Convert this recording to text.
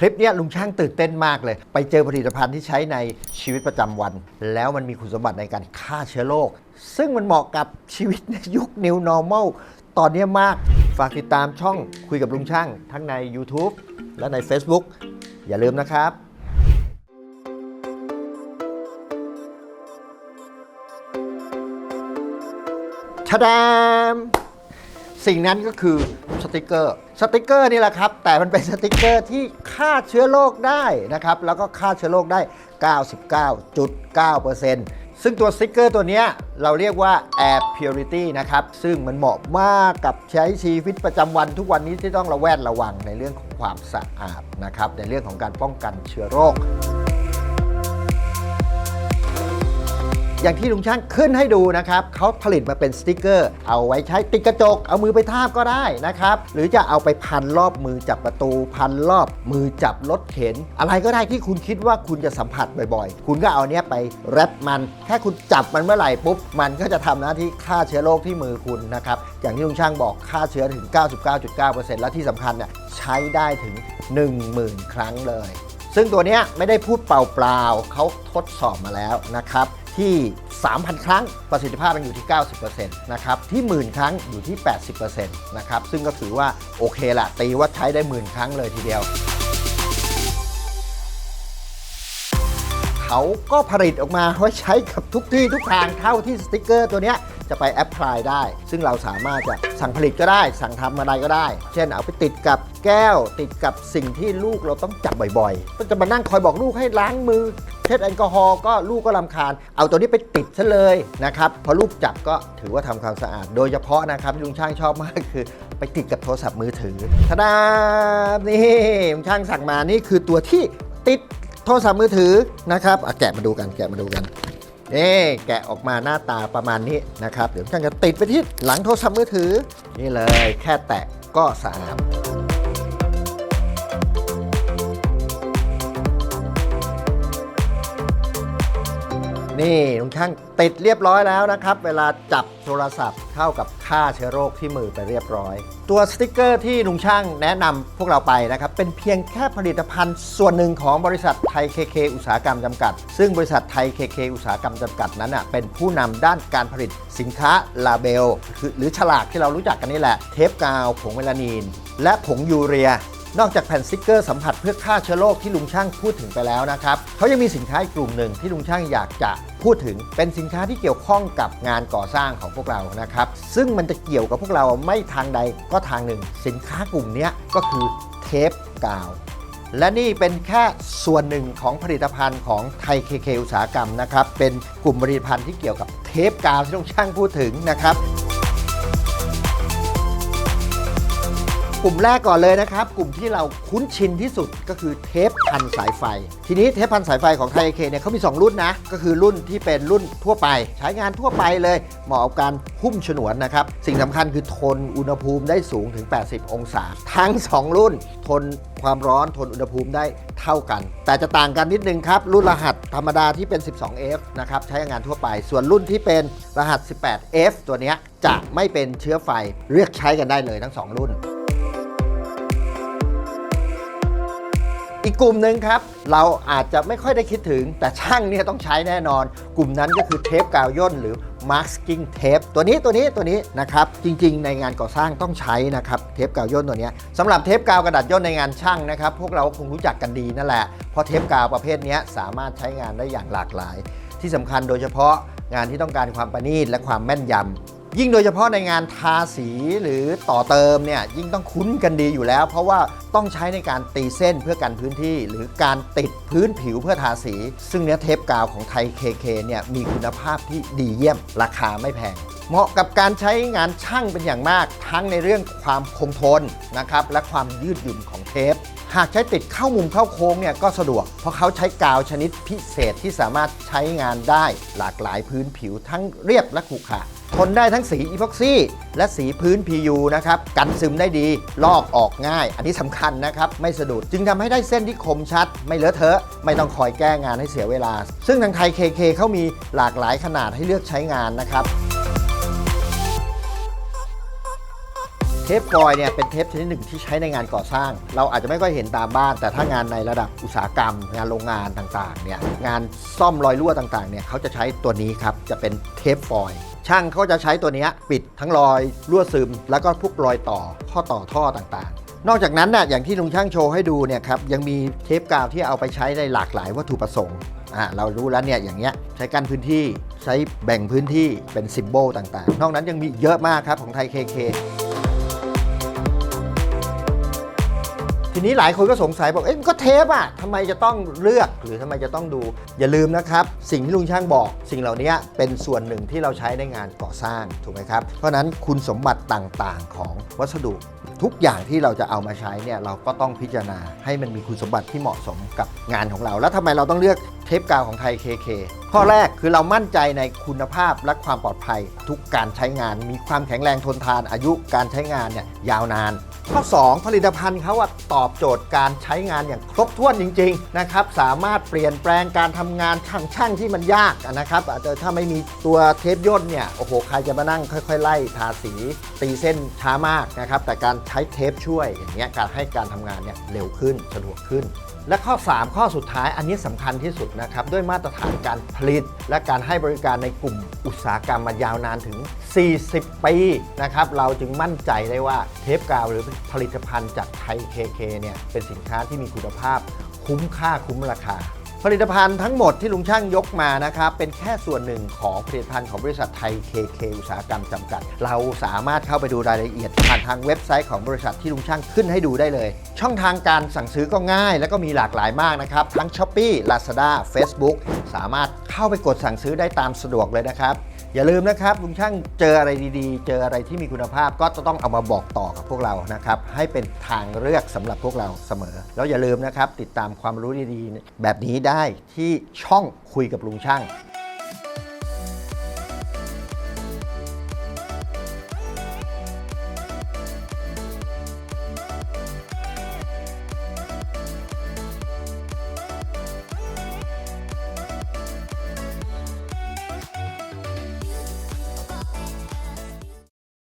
คลิปเนี้ยลุงช่างตื่นเต้นมากเลย ไปเจอผลิตภัณฑ์ที่ใช้ในชีวิตประจำวัน แล้วมันมีคุณสมบัติในการฆ่าเชื้อโรคซึ่งมันเหมาะกับชีวิตในยุค New Normal ตอนเนี้ยมาก ฝากติดตามช่องคุยกับลุงช่าง ทั้งใน YouTube และใน Facebook อย่าลืมนะครับชะดาม สิ่งนั้นก็คือสติกเกอร์ สติกเกอร์นี่แหละครับ แต่มันเป็นสติกเกอร์ที่ฆ่าเชื้อโรคได้นะครับ แล้วก็ฆ่าเชื้อโรคได้ 99.9%ซึ่งตัวสติกเกอร์ตัวนี้เราเรียกว่า Air Purity นะครับ ซึ่งมันเหมาะมากกับใช้ชีวิตประจำวันทุกวันนี้ที่ต้องระแวดระวังในเรื่องของความสะอาดนะครับ ในเรื่องของการป้องกันเชื้อโรค อย่างที่ลุงช่างขึ้นให้ดูนะครับเขาผลิตมาเป็นสติกเกอร์ เอาไว้ใช้ติดกระจก เอามือไปทาบก็ได้นะครับ หรือจะเอาไปพันรอบมือจับประตู พันรอบมือจับรถเข็น อะไรก็ได้ที่คุณคิดว่าคุณจะสัมผัสบ่อยๆ คุณก็เอาเนี้ยไปแรปมัน แค่คุณจับมันเมื่อไหร่ปุ๊บ มันก็จะทำหน้าที่ฆ่าเชื้อโรคที่มือคุณนะครับ อย่างที่ลุงช่างบอกฆ่าเชื้อถึง 99.9%และที่สำคัญเนี่ยใช้ได้ถึง 10,000 ครั้งเลยซึ่งตัวเนี้ยไม่ได้พูดเปล่าๆ เขาทดสอบมาแล้วนะครับ ที่ 3,000 ครั้งประสิทธิภาพมันอยู่ที่ 90%นะครับที่หมื่นครั้งอยู่ที่ 80%นะครับซึ่งก็ถือว่าโอเคละตีว่าใช้ได้หมื่นครั้งเลยทีเดียวเขาก็ผลิตออกมาไว้ใช้กับทุกที่ทุกทางเท่าที่สติกเกอร์ตัวเนี้ยจะไปแอพพลายได้ ซึ่งเราสามารถจะสั่งผลิตก็ได้ สั่งทำอะไรก็ได้ เช่นเอาไปติดกับแก้ว ติดกับสิ่งที่ลูกเราต้องจับบ่อยๆ ก็จะมานั่งคอยบอกลูกให้ล้างมือ เช็ดแอลกอฮอล์ก็ลูกก็ลำคาญ เอาตัวนี้ไปติดซะเลยนะครับพอลูกจับก็ถือว่าทำความสะอาด โดยเฉพาะนะครับที่ลุงช่างชอบมากคือ ไปติดกับโทรศัพท์มือถือทดานี่ลุงช่างสั่งมานี่คือตัวที่ติดโทรศัพท์มือถือนะครับอะแกะมาดูกันแกะมาดูกันนี่แกะออกมาหน้าตาประมาณนี้นะครับ เดี๋ยวช่างจะติดไปที่หลังโทรศัพท์มือถือ นี่เลยแค่แตะก็สะอาด นี่ลุงช่างติดเรียบร้อยแล้วนะครับ เวลาจับโทรศัพท์เท่ากับฆ่าเชื้อโรคที่มือไปเรียบร้อย ตัวสติกเกอร์ที่ลุงช่างแนะนำพวกเราไปนะครับ เป็นเพียงแค่ผลิตภัณฑ์ส่วนหนึ่งของบริษัทไทยเคเคอุตสาหกรรมจำกัด ซึ่งบริษัทไทยเคเคอุตสาหกรรมจำกัดนั้นอะเป็นผู้นำด้านการผลิตสินค้าลาเบลหรือฉลากที่เรารู้จักกันนี่แหละ เทปกาวผงเมลานีน และผงยูเรีย นอกจากแผ่นสติกเกอร์สัมผัสเพื่อฆ่าเชื้อโรคที่ลุงช่างพูดถึงไปแล้วนะครับเขายังมีสินค้าอีกกลุ่มหนึ่งที่ลุงช่างอยากจะพูดถึงเป็นสินค้าที่เกี่ยวข้องกับงานก่อสร้างของพวกเรานะครับ ซึ่งมันจะเกี่ยวกับพวกเราไม่ทางใดก็ทางหนึ่ง สินค้ากลุ่มนี้ก็คือเทปกาวและนี่เป็นแค่ส่วนหนึ่งของผลิตภัณฑ์ของไทยเคเคอุตสาหกรรมนะครับ เป็นกลุ่มผลิตภัณฑ์ที่เกี่ยวกับเทปกาวที่ลุงช่างพูดถึงนะครับ กลุ่มแรกก่อนเลยนะครับ กลุ่มที่เราคุ้นชินที่สุดก็คือเทปพันสายไฟ ทีนี้เทปพันสายไฟของไทยเคเนี่ยเขามี 2 รุ่นนะ ก็คือรุ่นที่เป็นรุ่นทั่วไป ใช้งานทั่วไปเลย เหมาะกับการหุ้มฉนวนนะครับ สิ่งสำคัญคือทนอุณหภูมิได้สูงถึง 80 องศา ทั้ง 2 รุ่น ทนความร้อนทนอุณหภูมิได้เท่ากัน แต่จะต่างกันนิดนึงครับ รุ่นรหัสธรรมดาที่เป็น 12F นะครับใช้งานทั่วไป ส่วนรุ่นที่เป็นรหัส 18F ตัวนี้จะไม่เป็นเชื้อไฟเลือกใช้กันได้เลยทั้งสองรุ่น อีกกลุ่มหนึ่งครับ เราอาจจะไม่ค่อยได้คิดถึง แต่ช่างเนี่ยต้องใช้แน่นอน กลุ่มนั้นก็คือเทปกาวย่นหรือ masking tape ตัวนี้ตัวนี้ตัวนี้นะครับ จริงๆ ในงานก่อสร้างต้องใช้นะครับ เทปกาวย่นตัวนี้สำหรับเทปกาวกระดาษย่นในงานช่างนะครับ พวกเราคงรู้จักกันดีนั่นแหละ เพราะเทปกาวประเภทนี้สามารถใช้งานได้อย่างหลากหลาย ที่สำคัญโดยเฉพาะงานที่ต้องการความประณีตและความแม่นยำ ยิ่งโดยเฉพาะในงานทาสีหรือต่อเติมเนี่ยยิ่งต้องคุ้นกันดีอยู่แล้ว เพราะว่าต้องใช้ในการตีเส้นเพื่อกันพื้นที่ หรือการติดพื้นผิวเพื่อทาสี ซึ่งเนื้อเทปกาวของไทยเคเคเนี่ยมีคุณภาพที่ดีเยี่ยม ราคาไม่แพง เหมาะกับการใช้งานช่างเป็นอย่างมาก ทั้งในเรื่องความคงทนนะครับและความยืดหยุ่นของเทปหากใช้ติดเข้ามุมเข้าโค้งเนี่ยก็สะดวก เพราะเขาใช้กาวชนิดพิเศษที่สามารถใช้งานได้หลากหลายพื้นผิวทั้งเรียบและขรุขระ ทนได้ทั้งสีอีพ็อกซี่และสีพื้น PU นะครับ กันซึมได้ดี ลอกออกง่าย อันนี้สำคัญนะครับ ไม่สะดุด จึงทำให้ได้เส้นที่คมชัด ไม่เลอะเทอะ ไม่ต้องคอยแก้งานให้เสียเวลา ซึ่งทางไทย KK เขามีหลากหลายขนาดให้เลือกใช้งานนะครับเทปฟอยเนี่ยเป็นเทปชนิดหนึ่งที่ใช้ในงานก่อสร้าง เราอาจจะไม่ค่อยเห็นตามบ้าน แต่ถ้างานในระดับอุตสาหกรรม งานโรงงานต่างๆเนี่ยงานซ่อมรอยรั่วต่างๆเนี่ยเขาจะใช้ตัวนี้ครับจะเป็นเทปฟอย ช่างเขาจะใช้ตัวนี้ปิดทั้งรอยรั่วซึม แล้วก็พวกรอยต่อข้อต่อท่อต่างๆ นอกจากนั้นน่ะอย่างที่ลุงช่างโชว์ให้ดูเนี่ยครับยังมีเทปกาวที่เอาไปใช้ในหลากหลายวัตถุประสงค์อ่าเรารู้แล้วเนี่ยอย่างเงี้ยใช้กันพื้นที่ใช้แบ่งพื้นที่เป็นซิมโบลต่างๆ นอกนั้นยังมีเยอะมากครับของไทยเคเค ทีนี้หลายคนก็สงสัยบอก เอ๊ะก็เทปอะทำไมจะต้องเลือกหรือทำไมจะต้องดู อย่าลืมนะครับ สิ่งที่ลุงช่างบอก สิ่งเหล่านี้เป็นส่วนหนึ่งที่เราใช้ในงานก่อสร้างถูกไหมครับ เพราะฉะนั้นคุณสมบัติต่างๆ ของวัสดุ ทุกอย่างที่เราจะเอามาใช้เนี่ยเราก็ต้องพิจารณาให้มันมีคุณสมบัติที่เหมาะสมกับงานของเรา แล้วทำไมเราต้องเลือกเทปกาวของไทย KK ข้อแรกคือเรามั่นใจในคุณภาพและความปลอดภัย ทุกการใช้งานมีความแข็งแรงทนทานอายุการใช้งานเนี่ยยาวนาน ข้อ 2 ผลิตภัณฑ์เขาอะตอบโจทย์การใช้งานอย่างครบถ้วนจริงๆนะครับสามารถเปลี่ยนแปลงการทำงานทางช่างที่มันยากอะนะครับอาจจะถ้าไม่มีตัวเทปย่นเนี่ยโอ้โหใครจะมานั่งค่อยๆ ไล่ทาสีตีเส้นช้ามากนะครับแต่การใช้เทปช่วยอย่างเงี้ยการให้การทำงานเนี่ยเร็วขึ้นสะดวกขึ้น และข้อ 3 ข้อสุดท้ายอันนี้สำคัญที่สุดนะครับด้วยมาตรฐานการผลิต และการให้บริการในกลุ่มอุตสาหกรรมมายาวนานถึง 40 ปีนะครับเราจึงมั่นใจได้ว่าเทปกาวหรือผลิตภัณฑ์จากไทยเคเคเนี่ยเป็นสินค้าที่มีคุณภาพคุ้มค่าคุ้มราคา ผลิตภัณฑ์ทั้งหมดที่ลุงช่างยกมานะครับเป็นแค่ส่วนหนึ่งของผลิตภัณฑ์ของบริษัทไทย KK อุตสาหกรรมจำกัด เราสามารถเข้าไปดูรายละเอียดผ่านทางเว็บไซต์ของบริษัทที่ลุงช่างขึ้นให้ดูได้เลย ช่องทางการสั่งซื้อก็ง่าย และก็มีหลากหลายมากนะครับทั้ง s h อ p e e Lazada Facebook สามารถเข้าไปกดสั่งซื้อได้ตามสะดวกเลยนะครับ อย่าลืมนะครับลุงช่างเจออะไรดีๆ เจออะไรที่มีคุณภาพก็จะต้องเอามาบอกต่อกับพวกเรานะครับให้เป็นทางเลือกสำหรับพวกเราเสมอ แล้วอย่าลืมนะครับติดตามความรู้ดีๆ แบบนี้ได้ที่ช่องคุยกับลุงช่าง